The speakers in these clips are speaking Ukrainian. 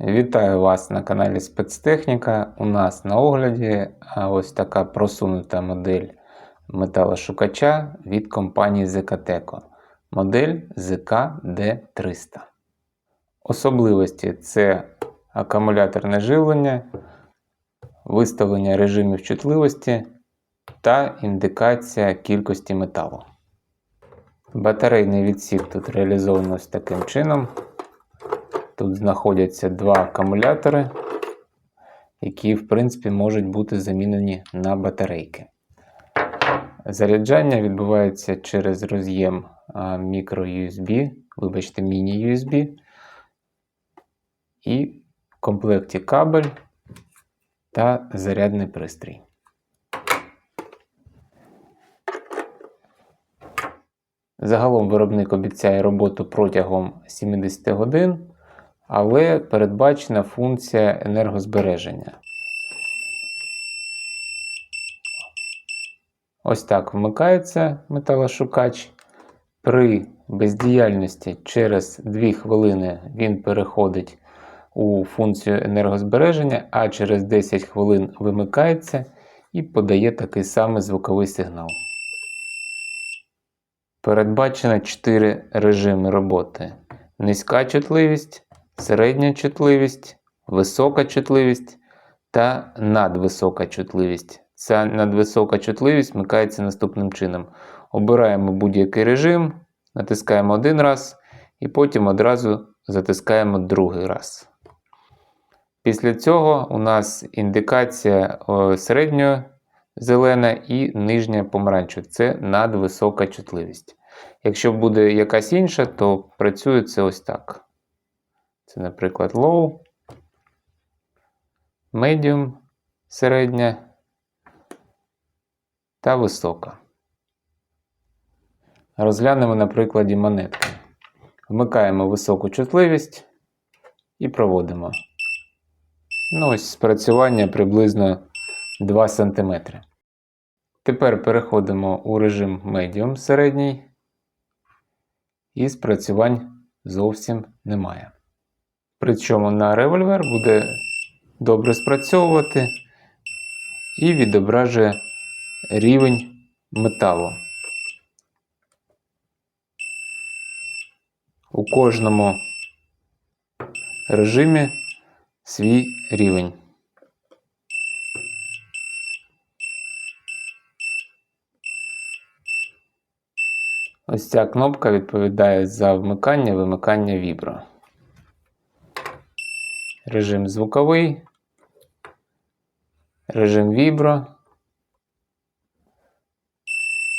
Вітаю вас на каналі Спецтехніка. У нас на огляді ось така просунута модель металошукача від компанії Zekateco. Модель ZK-D300. Особливості це акумуляторне живлення, виставлення режимів чутливості та індикація кількості металу. Батарейний відсік тут реалізовано ось таким чином. Тут знаходяться два акумулятори, які, в принципі, можуть бути замінені на батарейки. Заряджання відбувається через роз'єм microUSB, вибачте, міні-USB, і в комплекті кабель та зарядний пристрій. Загалом виробник обіцяє роботу протягом 70 годин але передбачена функція енергозбереження. Ось так вмикається металошукач. При бездіяльності через 2 хвилини він переходить у функцію енергозбереження, а через 10 хвилин вимикається і подає такий самий звуковий сигнал. Передбачено 4 режими роботи: низька чутливість, середня чутливість, висока чутливість та надвисока чутливість. Ця надвисока чутливість вмикається наступним чином. Обираємо будь-який режим, натискаємо один раз і потім одразу затискаємо другий раз. Після цього у нас індикація середньо зелена і нижня помаранчева. Це надвисока чутливість. Якщо буде якась інша, то працює це ось так. Це, наприклад, low, medium, середня та висока. Розглянемо на прикладі монетки. Вмикаємо високу чутливість і проводимо. Ну, ось спрацювання приблизно 2 см. Тепер переходимо у режим Medium середній, і спрацювань зовсім немає. Причому на револьвер буде добре спрацьовувати і відображує рівень металу. У кожному режимі свій рівень. Ось ця кнопка відповідає за вмикання-вимикання вібро режим звуковий, режим вібро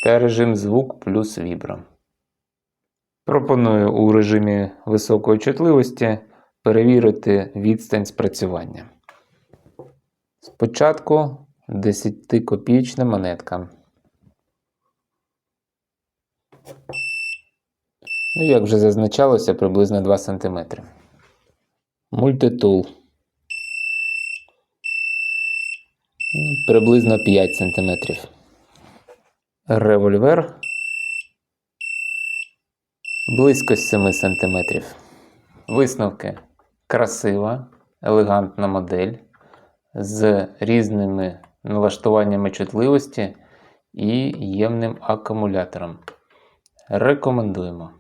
та режим звук плюс вібро. Пропоную у режимі високої чутливості перевірити відстань спрацювання. Спочатку 10-копійчна монетка. Ну, як вже зазначалося, приблизно 2 см. Мультитул. Ну, приблизно 5 см. Револьвер. Близько 7 см. Висновки. Красива, елегантна модель з різними налаштуваннями чутливості і ємним акумулятором. Рекомендуємо.